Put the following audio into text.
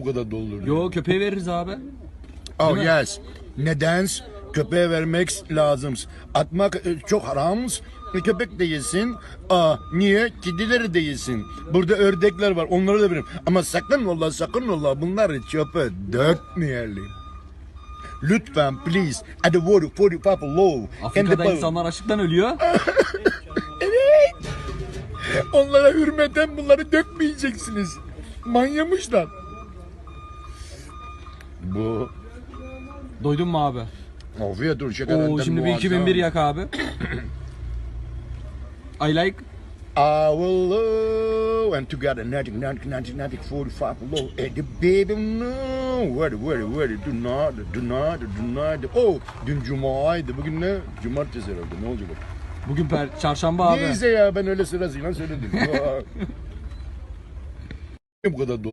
bu kadar doldurdu? Yo köpeğe veririz abi. Oh yes. Neden? Köpeğe vermek lazım. Atmak e, çok haram. E, Köpek de yesin. Aa, niye? Kedileri de yesin. Burada ördekler var. Onları da verin. Ama sakın ola sakın ola bunları çöpe dökmeyelim. Lütfen please. At the the people low. Afrika'da insanlar açlıktan ölüyor. Onlara hürmeten bunları dökmeyeceksiniz. Manyamışlar. Bu Doydun mu abi? afiyet olsun. şekerden Oo şimdi bir muazzam. 2001 yak abi. I like I will love and together nothing, nothing, nothing, nothing, 45 low. And the baby no. Where, where, where, do not, do not, do not. Oh, dün cumaydı. Bugün ne? Cumartesi herhalde. Ne olacak? bugün per çarşamba abi. Neyse ya ben öyle sırasıyla söyledim. bu kadar dolu.